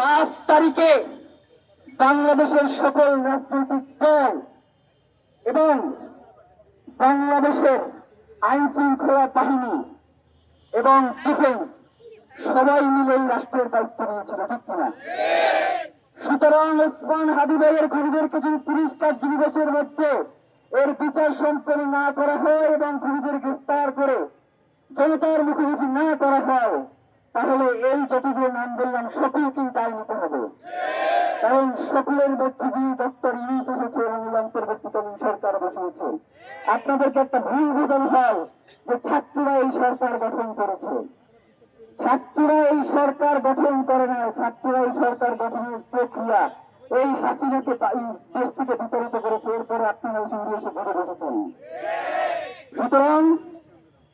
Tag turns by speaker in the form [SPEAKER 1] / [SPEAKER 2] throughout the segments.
[SPEAKER 1] পাঁচ তারিখে বাংলাদেশের সকল রাজনৈতিক দল এবং বাংলাদেশের আইন শৃঙ্খলা বাহিনী এবং ডিফেন্স সবাই মিলে এই রাষ্ট্রের দায়িত্ব নিয়েছিল, ঠিক কিনা? সুতরাং ওসমান হাদি ভাইয়ের খুনিদেরকে যদি তিরিশ কার্য দিবসের মধ্যে এর বিচার সম্পন্ন না করা হয় এবং খুনিদের গ্রেফতার করে জনতার মুখোমুখি না করা হয়, তাহলে এই যতগুলো নাম বললাম, সকলকেই কারণ সকলের দিয়ে ডক্টর ইউনুস এসেছে এবং এই অন্তর্বর্তীকালীন সরকার বসিয়েছে। আপনাদেরকে একটা ভুল বোঝানো হয় যে ছাত্ররা এই সরকার গঠন করেছে। ছাত্ররা এই সরকার গঠন করে না ছাত্ররা এই সরকার গঠনের প্রক্রিয়া এই হাসিনাকে এই দেশ থেকে বিতাড়িত করেছে, এরপরে আপনারা উড়ে এসে ঘুরে বসেছেন। সুতরাং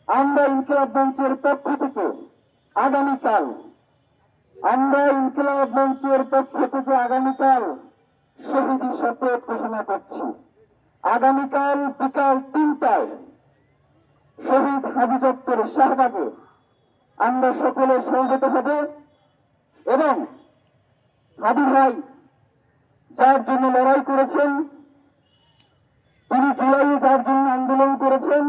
[SPEAKER 1] আমরা ইনকিলাব মঞ্চের পক্ষ থেকে আগামীকাল আমরা ইনকিলাব মঞ্চের পক্ষ থেকে আগামীকাল শহীদ শপথ ঘোষণা করছি। আগামীকাল বিকাল তিনটায় শহীদ হাজি চত্বর শাহবাগে আমরা সকলে সমবেত হব এবং হাদি ভাই যার জন্য লড়াই করেছেন, তিনি জুলাইয়ে যার জন্য আন্দোলন করেছেন,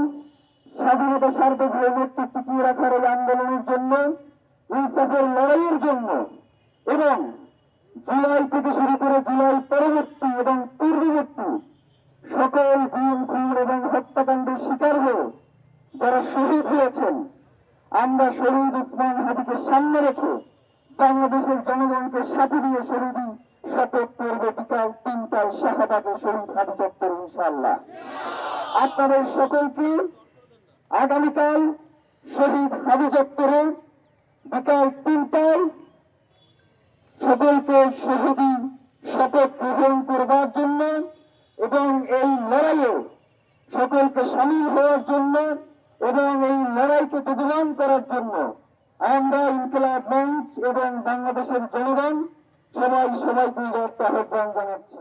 [SPEAKER 1] স্বাধীনতা সার্বভৌমত্ব টিকিয়ে রাখার এই আন্দোলনের জন্য ইনসাফের লড়াইয়ের জন্য এবং জুলাই থেকে শুরু করে জুলাই পরবর্তী এবং পূর্ববর্তী সকল গুম খুন এবং হত্যাকাণ্ডের শিকার হয়ে যারা শহীদ হয়েছেন, আমরা শহীদ উসমান হাদিকে সামনে রেখে বাংলাদেশের জনগণকে সাথে দিয়ে শহীদি শপথ করবে বিকাল তিনটায় শাহবাগে শহীদ হাদি চত্বর ইনশাল্লাহ আপনাদের সকলকে আগামীকাল শহীদ হাদি চত্বরে বিকাল তিনটায়। সকলকে শহীদি শপথ গ্রহণ করবার জন্য এবং এই লড়াইয়ে সকলকে সামিল হওয়ার জন্য এবং এই লড়াইকে প্রতিদান করার জন্য আমরা ইনকিলাব মঞ্চ এবং বাংলাদেশের জনগণ সবাই সবাইকে আহ্বান জানাচ্ছি।